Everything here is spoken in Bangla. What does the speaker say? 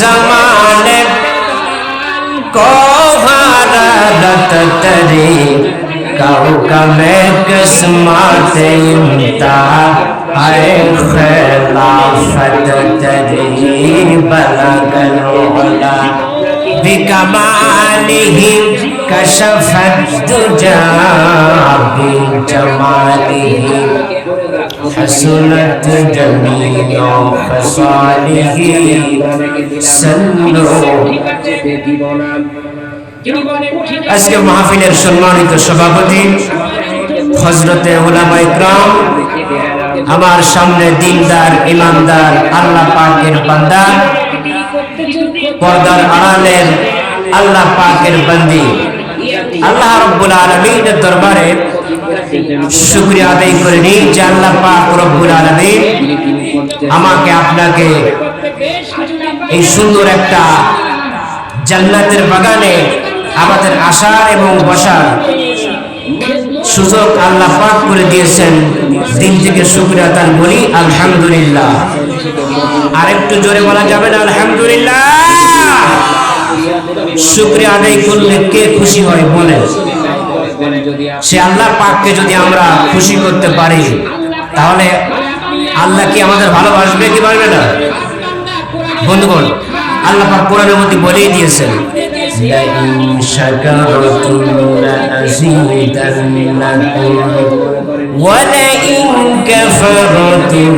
जमाने को भारत तरी कौकम किस्मते उमता अरे खिलाफत तरी बलगलोला बिकमाली कशफत तुजा भी जमाली حسنت جميع خصاله سلوا আজকে মাহফিলের সম্মানিত সভাপতি হজরতে ওলামা ইকরাম আমার সামনে দিনদার ইমানদার আল্লাহ পাকের বান্দা পর্দার আড়ালের আল্লাহ পাকের বান্দি আল্লাহ রব্বুল আলমীর দরবারে শুক্রিয়া আদায় করে নিই রব্বুল আমাকে আপনাকে এই সুন্দর একটা জান্নাতের বাগানে আমাদের আসার এবং বসার সুযোগ আল্লাহ পাক করে দিয়েছেন। দিন থেকে শুক্রিয়া তার বলি আলহামদুলিল্লাহ। আর একটু জোরে বলা যাবে না, আলহামদুলিল্লাহ। শুক্রিয়া আদায় করলে কে খুশি হয় বলেন? সে আল্লাহ পাককে যদি আমরা খুশি করতে পারি তাহলে আল্লাহ কি আমাদের ভালোবাসবে কি পারবে না বন্ধুগণ আল্লাহ পাক কোরআনের মধ্যে বলেই দিয়েছেন لئن شكرتم لأزيدنكم ولئن كفرتم